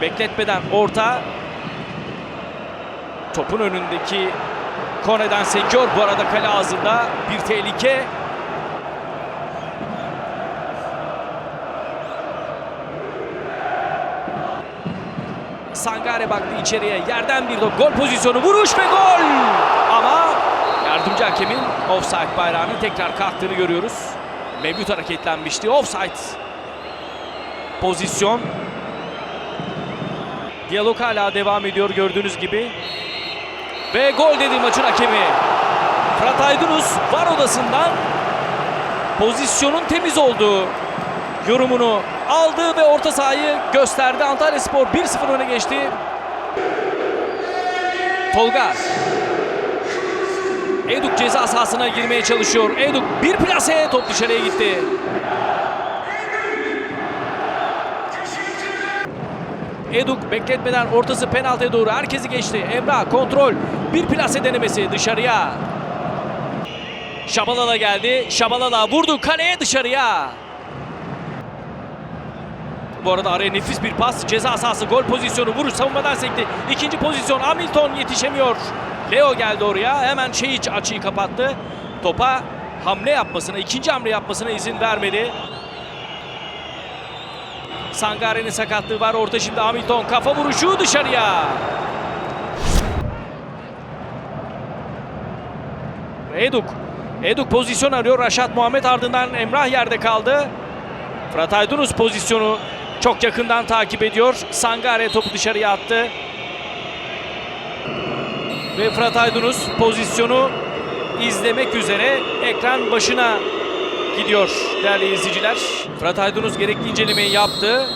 bekletmeden orta. Topun önündeki Kone'den sekiyor. Bu arada kale ağzında bir tehlike. Sangare baktı içeriye. Yerden bir top. Gol pozisyonu. Vuruş ve gol. Ama yardımcı hakemin offside bayrağının tekrar kalktığını görüyoruz. Mevlüt hareketlenmişti. Offside pozisyon. Diyalog hala devam ediyor gördüğünüz gibi. Ve gol dedi maçın hakemi. Fırat Aydınus var odasından pozisyonun temiz olduğu yorumunu aldı ve orta sahayı gösterdi. Antalya Spor 1-0 öne geçti. Tolga. Eduk ceza sahasına girmeye çalışıyor. Eduk bir plase top dışarıya gitti. Eduk bekletmeden ortası penaltıya doğru herkesi geçti. Emrah kontrol. Bir plase denemesi dışarıya. Şabalala geldi. Şabalala vurdu kaleye dışarıya. Bu arada araya nefis bir pas. Ceza sahası gol pozisyonu. Vuruş savunmadan sekti. İkinci pozisyon Hamilton yetişemiyor. Leo geldi oraya. Hemen Şehiç açıyı kapattı. Topa hamle yapmasına, ikinci hamle yapmasına izin vermedi. Sangare'nin sakatlığı var. Orta şimdi Hamilton kafa vuruşu dışarıya. Eduk. Eduk pozisyon arıyor. Raşat Muhammed ardından Emrah yerde kaldı. Fırat Aydınus pozisyonu çok yakından takip ediyor. Sangare topu dışarıya attı. Ve Fırat Aydınus pozisyonu izlemek üzere ekran başına gidiyor değerli izleyiciler. Fırat Aydınus gerekli incelemeyi yaptı.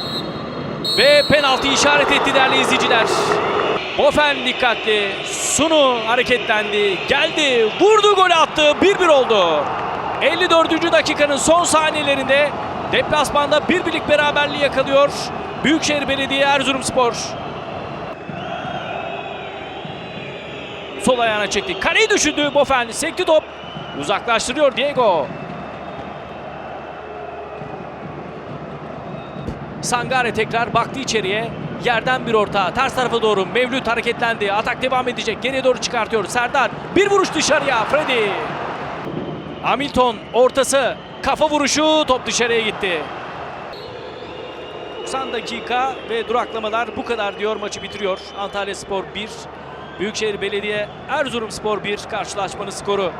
Ve penaltı işaret etti değerli izleyiciler. Bofen dikkatli. Sunu hareketlendi. Geldi. Vurdu gol attı. 1-1 oldu. 54. dakikanın son saniyelerinde deplasmanda bir birlik beraberliği yakalıyor. Büyükşehir Belediye Erzurumspor. Sol ayağına çekti. Kaleyi düşündü Bofen. Sekti top. Uzaklaştırıyor Diego. Sangare tekrar baktı içeriye. Yerden bir orta. Ters tarafa doğru Mevlüt hareketlendi. Atak devam edecek. Geriye doğru çıkartıyor. Serdar. Bir vuruş dışarıya. Freddy. Hamilton ortası. Kafa vuruşu. Top dışarıya gitti. 90 dakika ve duraklamalar bu kadar diyor maçı bitiriyor. Antalya Spor 1, Büyükşehir Belediye Erzurumspor 1 karşılaşmanın skoru.